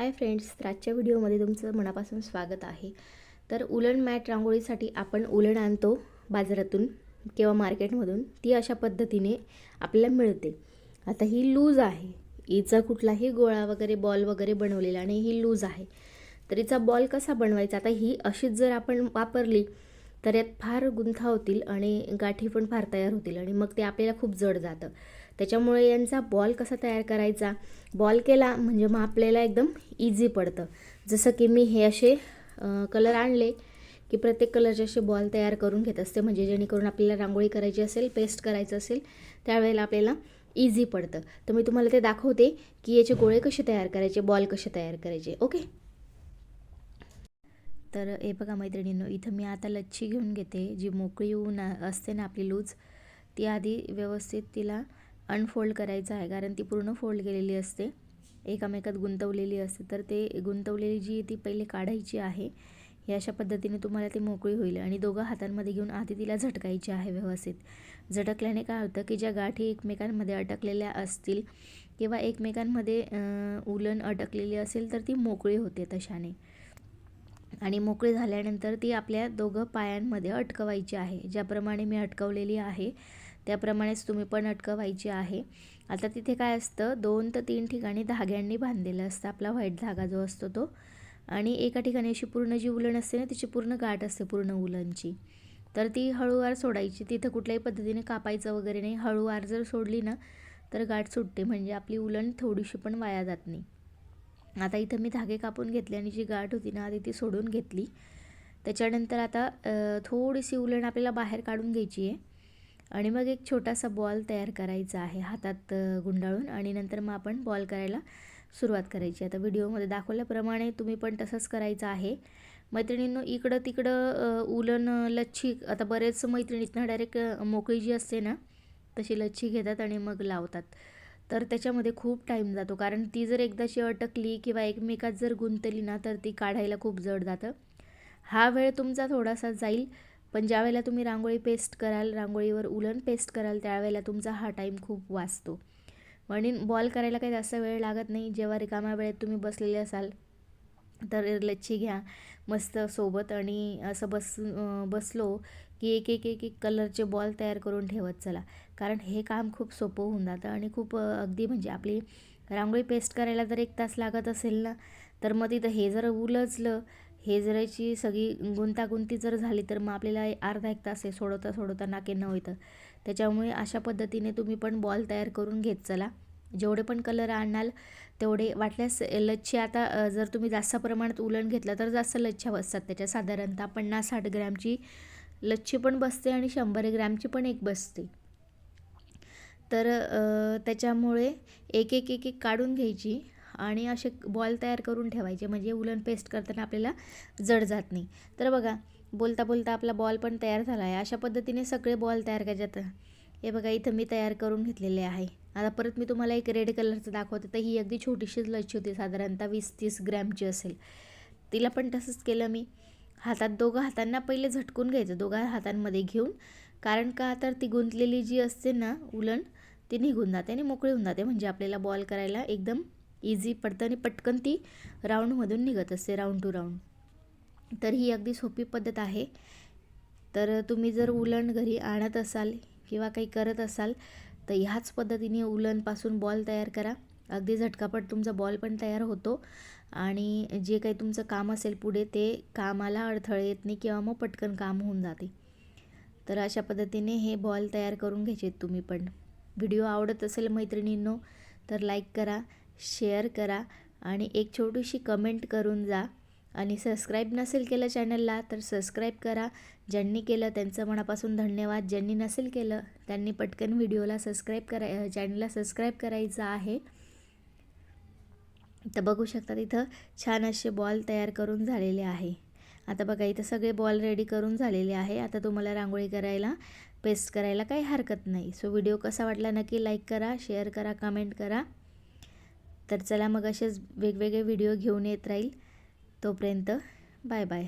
Hi friends आजच्या व्हिडिओमध्ये तुमचं मनापासून स्वागत आहे. तर उलन मॅट रांगोळीसाठी आपण उलन आणतो बाजारातून किंवा मार्केटमधून. ती अशा पद्धतीने आपल्याला मिळते. आता ही लूज आहे. हिचा कुठलाही गोळा वगैरे बॉल वगैरे बनवलेला आणि ही लूज आहे. तर हिचा बॉल कसा बनवायचा? आता ही अशीच जर आपण वापरली तर यात फार गुंथा होतील आणि गाठी पण फार तयार होतील आणि मग ते आपल्याला खूप जड जातं. त्याच्यामुळे यांचा बॉल कसा तयार करायचा? बॉल केला म्हणजे मग आपल्याला एकदम इझी पडतं. जसं की मी हे असे कलर आणले की प्रत्येक कलरचे असे बॉल तयार करून घेत असते. म्हणजे जेणेकरून आपल्याला रांगोळी करायची असेल पेस्ट करायचं असेल त्यावेळेला आपल्याला इझी पडतं. तर मी तुम्हाला ते दाखवते की याचे गोळे कसे तयार करायचे बॉल कसे तयार करायचे. ओके तर हे बघा मैत्रिणींनो इथं मी आता लच्छी घेऊन घेते. जी मोकळी ऊन असते ना आपली लूज ती आधी व्यवस्थित तिला अनफोल्ड करायचं आहे. कारण ती पूर्ण फोल्ड केलेली असते. एकामेकात गुंतवलेली असते. तर ते गुंतवलेली जी ती पहिले काढायची आहे. हे अशा पद्धतीने तुम्हाला ती मोकळी होईल. आणि दोघं हातांमध्ये घेऊन आधी तिला झटकायची आहे व्यवस्थित. झटकल्याने काय होतं की ज्या गाठी एकमेकांमध्ये अटकलेल्या असतील किंवा एकमेकांमध्ये उलन अटकलेली असेल तर ती मोकळी होते तशाने. आणि मोकळी झाल्यानंतर ती आपल्या दोघं पायांमध्ये अटकवायची आहे. ज्याप्रमाणे मी अटकवलेली आहे त्याप्रमाणेच तुम्ही पण अटकं व्हायची आहे. आता तिथे काय असतं दोन तर तीन ठिकाणी धाग्यांनी बांधलेलं असतं आपला व्हाईट धागा जो असतो तो. आणि एका ठिकाणी अशी पूर्ण जी उलण असते ना तिची पूर्ण गाठ असते पूर्ण उलणची तर ती हळूवार सोडायची. तिथं कुठल्याही पद्धतीने कापायचं वगैरे नाही. हळूवार जर सोडली ना तर गाठ सुटते. म्हणजे आपली उलण थोडीशी पण वाया जात नाही. आता इथं मी धागे कापून घेतले आणि जी गाठ होती ना आधी ती सोडून घेतली. त्याच्यानंतर आता थोडीशी उलण आपल्याला बाहेर काढून घ्यायची आहे. आणि मग एक छोटासा बॉल तयार करायचा आहे हातात गुंडाळून आणि नंतर मग आपण बॉल करायला सुरुवात करायची. आता व्हिडिओमध्ये दाखवल्याप्रमाणे तुम्ही पण तसंच करायचं आहे. मैत्रिणींनो इकडं तिकडं उलन लच्छी आता बरेच मैत्रिणीतनं डायरेक्ट मोकळी जी असते ना तशी लच्छी घेतात आणि मग लावतात. तर त्याच्यामध्ये खूप टाईम जातो. कारण ती जर एकदाशी अटकली किंवा एकमेकात जर गुंतली ना तर ती काढायला खूप जड जातं. हा वेळ तुमचा थोडासा जाईल. पण ज्यावेळेला तुम्ही रांगोळी पेस्ट कराल रांगोळीवर उलन पेस्ट कराल त्यावेळेला तुमचा हा टाईम खूप वाचतो. म्हणून बॉल करायला काही जास्त वेळ लागत नाही. जेव्हा रिकाम्या वेळेत तुम्ही बसलेले असाल तर लच्छी घ्या. मस्त सोबत आणि असं बस बसलो की एक एक एक एक कलरचे बॉल तयार करून ठेवत चला. कारण हे काम खूप सोपं होऊन जातं आणि खूप अगदी म्हणजे आपली रांगोळी पेस्ट करायला जर एक तास लागत असेल ना तर मग तिथं हे जर उलजलं हे जराची सगळी गुंतागुंती जर झाली तर मग आपल्याला अर्धा एक तास हे सोडवता सोडवता नाके न होतं त्याच्यामुळे अशा पद्धतीने तुम्ही पण बॉल तयार करून घेत चला. जेवढे पण कलर आणाल तेवढे वाटल्यास लच्छी आता जर तुम्ही जास्त प्रमाणात उलण घेतलं तर जास्त लच्छ्या बसतात त्याच्या. साधारणतः पन्नास साठ ग्रॅमची लच्छी पण बसते आणि शंभर ग्रॅमची पण एक बसते. तर त्याच्यामुळे एक एक एक एक काढून घ्यायची. आणि असे बॉल तयार करून ठेवायचे म्हणजे उलन पेस्ट करताना आपल्याला जड जात नाही. तर बघा बोलता बोलता आपला बॉल पण तयार झाला आहे. अशा पद्धतीने सगळे बॉल तयार करायच्यात हे बघा इथं मी तयार करून घेतलेले आहे. आता परत मी तुम्हाला एक रेड कलरचं दाखवते. तर ही अगदी छोटीशीच लच्छी होती साधारणतः वीस तीस ग्रॅमची असेल. तिला पण तसंच केलं मी. हातात दोघं हातांना पहिले झटकून घ्यायचं दोघा हातांमध्ये घेऊन. कारण का तर ती गुंतलेली जी असते ना उलण ती निघून जाते आणि मोकळी होऊन जाते. म्हणजे आपल्याला बॉल करायला एकदम इझी पडतं आणि पटकन ती राऊंडमधून निघत असते राऊंड टू राऊंड तर ही अगदी सोपी पद्धत आहे. तर तुम्ही जर उलण घरी आणत असाल किंवा काही करत असाल तर ह्याच पद्धतीने उलनपासून बॉल तयार करा. अगदी झटकापट तुमचा बॉल पण तयार होतो. आणि जे काही तुमचं काम असेल पुढे ते कामाला अडथळे येत नाही किंवा मग पटकन काम होऊन जाते. तर अशा पद्धतीने हे बॉल तयार करून घ्यायचे तुम्ही पण. व्हिडिओ आवडत असेल मैत्रिणींनो तर लाईक करा. शेअर करा आणि एक छोटीशी कमेंट करून जा. आणि सबस्क्राईब नसेल केलं चॅनलला तर सबस्क्राईब करा. ज्यांनी केलं त्यांचं मनापासून धन्यवाद. ज्यांनी नसेल केलं त्यांनी पटकन व्हिडिओला सबस्क्राईब करा चॅनलला सबस्क्राईब करायचं आहे. तर बघू शकता तिथं छान असे बॉल तयार करून झालेले आहे. आता बघा इथं सगळे बॉल रेडी करून झालेले आहे. आता तुम्हाला रांगोळी करायला पेस्ट करायला काही हरकत नाही. सो व्हिडिओ कसा वाटला नक्की लाईक करा शेअर करा कमेंट करा. तर चला मग असेच वेगवेगळे व्हिडिओ घेऊन येत राहील. तोपर्यंत बाय बाय.